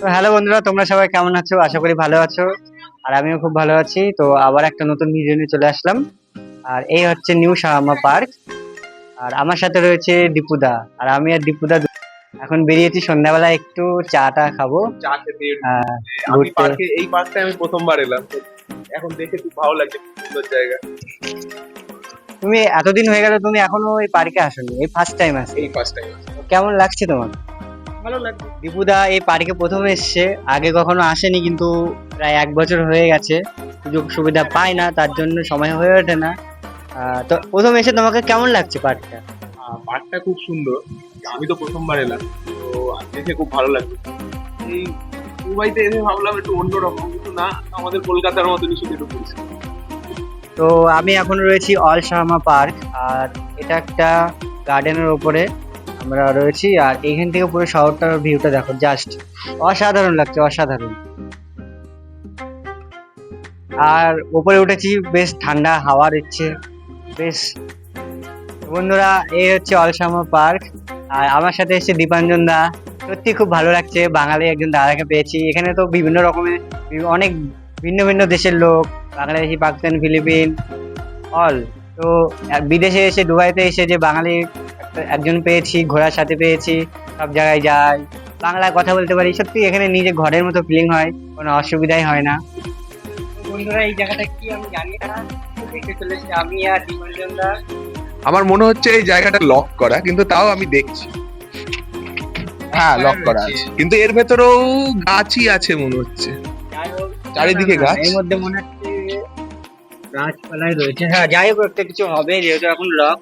তো হ্যালো বন্ধুরা তোমরা সবাই কেমন আছো? আশা করি ভালো আছো। আর আমিও খুব ভালো আছি। তো আবার একটা নতুন ভিডিও নিয়ে চলে আসলাম। আর এই হচ্ছে নিউ শাহামা পার্ক। আর আমার সাথে রয়েছে দীপুদা। আর আমি আর দীপুদা এখন বেরিয়েছি সন্ধ্যাবেলা একটু চাটা খাব। চা খেতে আমি পার্কে এই পার্কটা আমি প্রথমবার এলাম। এখন দেখে খুব ভালো লাগছে সুন্দর জায়গা। তুমি এতদিন হয়ে গেল তুমি এখনও এই পার্কে আসোনি। এই ফার্স্ট টাইম আসি এই ফার্স্ট টাইম কেমন লাগছে তোমার? ভালো লাগছে দীপুদা এই পার্কে প্রথম এসছে আগে কখনো আসেনি কিন্তু প্রায় এক বছর হয়ে গেছে। সুযোগ সুবিধা পায় না তার জন্য সময় হয়ে ওঠে না। তো প্রথম এসে তোমাকে কেমন লাগছে পার্কটা? পার্কটা খুব সুন্দর। আমি তো প্রথমবার এলাম তো দেখে খুব ভালো লাগছে এই দুবাইতে এসে ভাবলাম একটু অন্যরকম কিন্তু না আমাদের কলকাতার মতনই শুধু একটু পরিষ্কার। তো আমি এখন রয়েছি অল শাহমা পার্ক আর এটা একটা গার্ডেনের উপরে আমরা রয়েছি, আর এইখান থেকে পুরো শহরটার ভিউটা দেখো জাস্ট অসাধারণ লাগছে, অসাধারণ। আর উপরে উঠেছি, বেশ ঠান্ডা, হাওয়া দিচ্ছে, বেশ। বন্ধুরা, এই হচ্ছে অলসামা পার্ক, আর আমার সাথে এসেছে দীপাঞ্জন দা। সত্যি খুব ভালো লাগছে, বাঙালি একজন দাদাকে পেয়েছি। এখানে তো বিভিন্ন রকমের, অনেক ভিন্ন ভিন্ন দেশের লোক, বাংলাদেশি, পাকিস্তান, ফিলিপিন অল তো বিদেশে এসে, দুবাইতে এসে যে বাঙালি একজন পেয়েছি ঘোরার সাথে পেয়েছি সব জায়গায় যাই। বাংলায় কথা বলতে পারি সত্যি এখানে নিজে ঘরের মতো ফিলিং হয় কোনো অসুবিধাই হয় না। বন্ধুরা এই জায়গাটা কি আমি জানি না। চলেছি আমি আর দীপাঞ্জন আমার মনে হচ্ছে এই জায়গাটা লক করা কিন্তু তাও আমি দেখছি। হ্যাঁ লক করা আছে। কিন্তু এর ভেতরেও গাছই আছে মনে হচ্ছে। চারিদিকে না, গাছ? এর মধ্যে মনে হচ্ছে গাছপালাই রয়েছে। হ্যাঁ যাই হোক একটা কিছু হবে যেহেতু এখন লক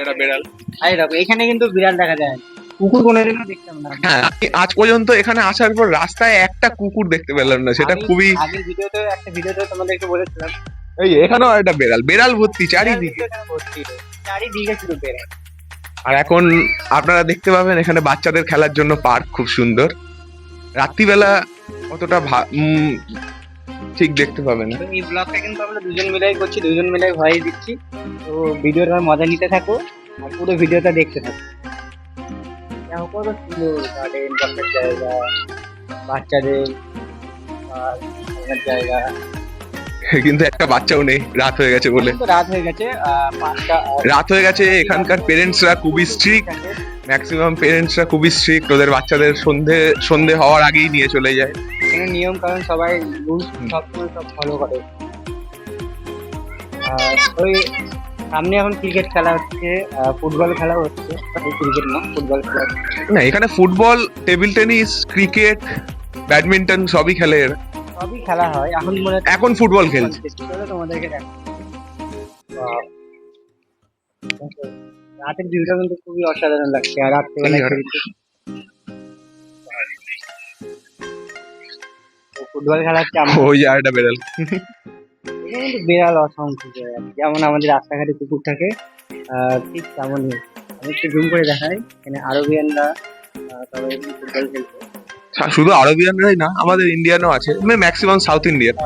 একটা বেড়াল। আরে দেখো এখানে কিন্তু বিড়াল দেখা যায়। কুকুর কোনোদিনও দেখতাম না। হ্যাঁ আমি আজ পর্যন্ত এখানে আসার পর রাস্তায় একটা কুকুর দেখতে পেলাম না সেটা খুবই আগের ভিডিওতে একটা ভিডিওতে তোমাদেরকে বলেছিলাম। এই এখানেও একটা বেড়াল বেড়াল ভর্তি চারিদিকে। চারিদিকে শুধু বেড়াল। আর এখন আপনারা দেখতে পাবেন এখানে বাচ্চাদের খেলার জন্য পার্ক খুব সুন্দর। রাত্রিবেলা অতটা ভা- উম, ঠিক দেখতে পাবেন না। এই ব্লগটা কিন্তু আমরা দুজন মিলাই করছি দুজন মিলাই ভয়েস দিচ্ছি। তো ভিডিওটার মজা নিতে থাকো আর পুরো ভিডিওটা দেখতে থাকো। কত সুন্দর গার্ডেন বসার জায়গা বাচ্চাদের জায়গা। কিন্তু একটা বাচ্চাও নেই রাত হয়ে গেছে বলে। রাত হয়ে গেছে পাঁচটা রাত হয়ে গেছে এখানকার পেরেন্টসরা খুবই স্ট্রিক্ট ম্যাক্সিমাম পেরেন্টসরা খুবই স্ট্রিক্ট ওদের বাচ্চাদের সন্ধে সন্ধে হওয়ার আগেই নিয়ে চলে যায়। এখানে নিয়ম কারণ সবাই রুলস সবসময় সব ফলো করে। আর ওই সামনে এখন ক্রিকেট খেলা হচ্ছে ফুটবল খেলা হচ্ছে। ক্রিকেট না ফুটবল খেলা না এখানে football table tennis cricket badminton সবই খেলে এরা। সবই খেলা হয়। এখন মনে এখন ফুটবল খেলছে। তোমাদেরকে দেখো রাতের ভিউটা কিন্তু খুবই অসাধারণ লাগছে। আর রাত্রেবেলা ফুটবল খেলা হচ্ছে ওই জায়গাটা বেড়াল। এখানে বিড়াল অসংখ্য যেমন আমাদের রাস্তাঘাটে কুকুর থাকে ঠিক তেমনই। আমি একটু জুম করে দেখাই। এখানে আরবিয়ানরা এখানে ফুটবল খেলছে। শুধু আরবিয়ানরাই না আমাদের ইন্ডিয়ানও আছে। ম্যাক্সিমাম সাউথ ইন্ডিয়ান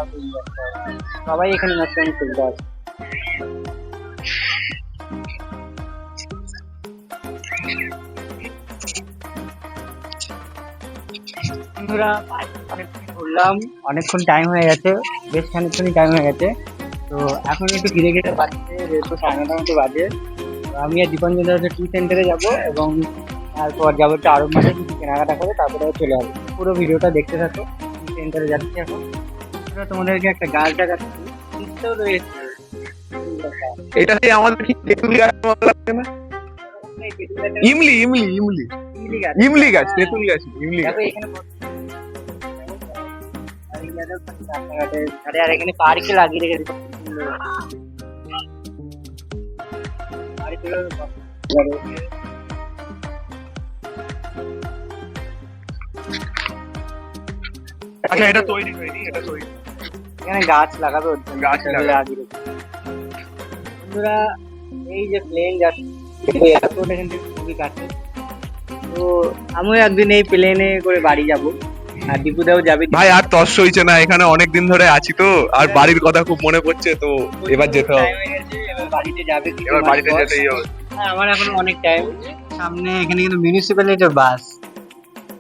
সবাই। এখানে ম্যাক্সিমাম খেলতে বন্ধুরা অনেকক্ষণ ঘুরলাম। অনেকক্ষণ টাইম হয়ে গেছে বেশ খানিকক্ষণই টাইম হয়ে গেছে। তো এখন একটু ঘিরে ঘিরে বাজছে যেহেতু সাড়ে মতো বাজে। আমি আর দীপঞ্জন হচ্ছে টি সেন্টারে যাব এবং তারপর যাব একটু আরব মাঠে কিছু কেনাকাটা করে তারপরে চলে আসব। পুরো ভিডিওটা দেখতে থাকো টি সেন্টারে যাচ্ছি এখন। তোমাদেরকে একটা গাছ দেখাচ্ছি। রয়েছে এটা সেই আমাদের কি তেঁতুল গাছ মতো লাগছে না? ইমলি ইমলি ইমলি। ইমলি গাছ। ইমলি গাছ তেঁতুল গাছ ইমলি গাছ। দেখো এখানে কত- আর এই জায়গায় রাস্তাঘাটে ধারে আর এখানে পার্কে লাগিয়ে রেখেছে কত সুন্দর। পার্কের কত- আচ্ছা এটা তৈরি হয়নি এটা তৈরি এখানে গাছ লাগাবে ওর জন্য গাছ গাছ লাগাবে। লাগিয়ে রেখেছে। বন্ধুরা এই যে প্লেন যাচ্ছে এই এয়ারপোর্ট এখান থেকে খুবই কাছে তো আমিও একদিন এই প্লেনে করে বাড়ি যাব আর দীপুদাও যাবে ভাই আর তস হইছে না এখানে অনেক দিন ধরে আছি তো আর বাড়ির কথা খুব মনে পড়ছে তো এবার যেতে হবে। হয়ে বাড়িতে যাবে এবার বাড়িতে যেতেই হবে। হ্যাঁ আমার এখন অনেক টাইম সামনে এখানে কিন্তু মিউনিসিপ্যালিটির বাস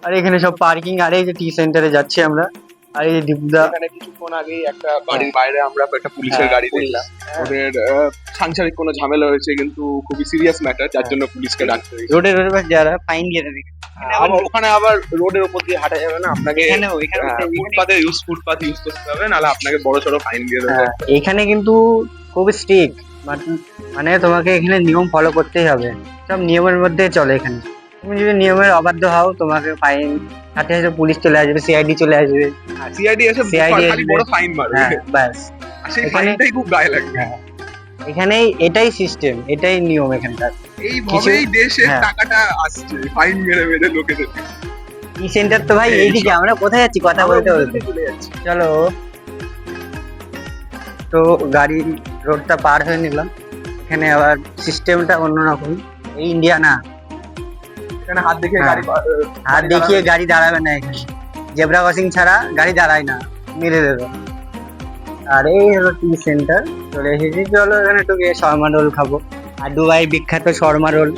আর এখানে সব পার্কিং আর এই যে টি সেন্টারে যাচ্ছি আমরা। আর এই দীপদা এখানে কিছুক্ষণ একটা বাড়ির বাইরে আমরা একটা পুলিশের হ্যাঁ, গাড়ি। দেখলাম। ওদের সাংসারিক কোনো ঝামেলা হয়েছে কিন্তু খুবই সিরিয়াস ম্যাটার যার জন্য পুলিশকে ডাকতে হয়েছে। রোডে রোডে পাশে যারা ফাইন দিয়ে দেবে। আবার ওখানে আবার রোডের উপর দিয়ে হাঁটা যাবে না আপনাকে ইউজ ফুটপাথ ইউজ করতে হবে নাহলে আপনাকে বড় সড়ো ফাইন দিয়ে দেবে। হ্যাঁ, এখানে কিন্তু খুব স্ট্রিক্ট মানে তোমাকে এখানে নিয়ম ফলো করতেই হবে। সব নিয়মের মধ্যে চলে এখানে। তুমি যদি নিয়মের অবাধ্য হও তোমাকে ফাইন সাথে পুলিশ চলে আসবে সিআইডি চলে আসবে। সিআইডি এসে CID খালি বড় ফাইন মারবে। হ্যাঁ ব্যাস। সেই ফাইনটাই খুব গায়ে লাগে। এখানেই এটাই সিস্টেম এটাই নিয়ম এখানকার। এইভাবেই হ্যাঁ। টাকাটা আসছে ফাইন মেরে মেরে লোকেদের। ই সেন্টার তো ভাই এইদিকে আমরা কোথায় যাচ্ছি? কথা বলতে বলতে। চলো তো গাড়ি রোডটা পার হয়ে নিলাম। এখানে আবার সিস্টেমটা অন্যরকম। এই ইন্ডিয়া না এখানে হাত দেখে হ্যাঁ। গাড়ি হাত দেখিয়ে গাড়ি দাঁড়াবে না এখানে। জেব্রা ক্রসিং ছাড়া গাড়ি দাঁড়ায় না। মেরে দেবে। আর এই হলো টি সেন্টার চলে এসেছি। চলো এখানে একটু গিয়ে শর্মা রোল খাব। আর দুবাই বিখ্যাত শর্মা রোল।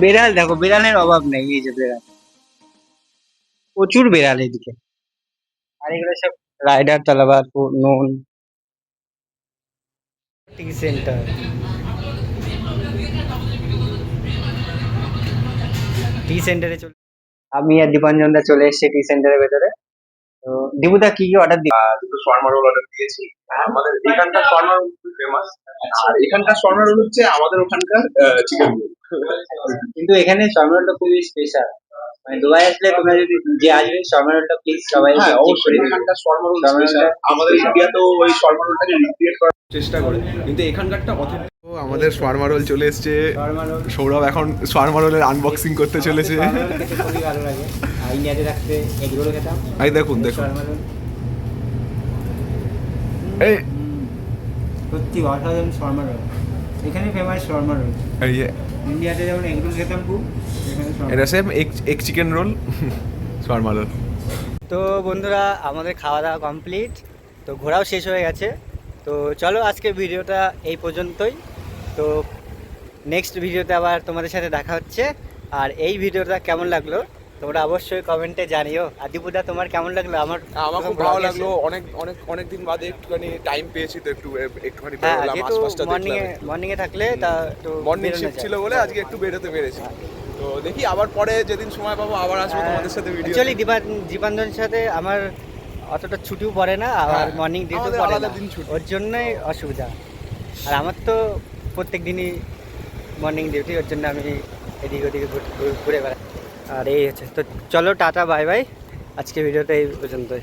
বেড়াল দেখো বেড়ালের অভাব নেই এই যে বেড়াল। প্রচুর বেড়াল এদিকে। আর এগুলো সব রাইডার তালাবাদ নুন। টি সেন্টার টি সেন্টারে চলে আমি আর দীপাঞ্জন দা চলে এসেছি টি সেন্টারের ভেতরে। তো দীপুদা কি কি অর্ডার দিই দুটো শর্মা রোল অর্ডার দিয়েছি। আমাদের এখানকার শর্মা রোল ফেমাস আর এখানকার শর্মা রোল হচ্ছে আমাদের ওখানকার চিকেন রোল কিন্তু এখানে শর্মারোলটা খুবই স্পেশাল মানে দুবাই আসলে তোমরা যদি যে আসবে শর্মারোলটা প্লিজ সবাই হ্যাঁ অবশ্যই এখানকার শর্মা রোল শর্মা স্পেশাল রোলটা আমাদের ইন্ডিয়াতেও ওই শর্মা রোলটাকে রিক্রিয়েট করার চেষ্টা করে। কিন্তু এখানকারটা অথেন্টিক আমাদের শর্মা রোল চলে এসেছে। সৌরভ এখন শর্মা রোলের আনবক্সিং করতে চলেছে। শর্মা খুবই ভালো লাগে আর ইন্ডিয়াতে থাকতে এগ রোল খেতাম এই দেখুন দেখুন। এই। সত্যি অসাধারণ শর্মা রোল এখানে ফেমাস শর্মা রোল এই যে, ইন্ডিয়াতে যেমন এগ রোল খেতাম খুব এটা same egg chicken roll shawarma roll তো বন্ধুরা আমাদের খাওয়া দাওয়া কমপ্লিট তো ঘোরাও শেষ হয়ে গেছে। তো চলো আজকে ভিডিওটা এই পর্যন্তই। তো নেক্সট ভিডিওতে আবার তোমাদের সাথে দেখা হচ্ছে। আর এই ভিডিওটা কেমন লাগল তোমরা অবশ্যই কমেন্টে জানিও। আদিপুদা তোমার কেমন লাগল? আমার আমার খুব ভালো লাগল। অনেক অনেক অনেক দিন বাদে একটুখানি টাইম পেয়েছি তো একটু একটুখানি হ্যাঁ বেরোলাম যেহেতু আশপাশটা মর্নিং এ মর্নিং এ থাকলে তা একটু মর্নিং শিফট ছিল বলে আজকে একটু বেরোতে পেরেছি। তো দেখি আবার পরে যেদিন সময় পাবো আবার আসব হ্যাঁ, তোমাদের সাথে ভিডিও অ্যাকচুয়ালি দীপান দীপাঞ্জনের সাথে আমার অতটা ছুটিও পড়ে না হ্যাঁ, মর্নিং ডিউটিও পড়ে না। ওর জন্যই অসুবিধা। আর আমার তো প্রত্যেক দিনই মর্নিং ডিউটি ওর জন্য আমি এদিক ওদিকে ঘুরে- বেড়াই। আর এই হচ্ছে, তো চলো টাটা, বাই বাই। আজকে ভিডিওটা এই পর্যন্তই।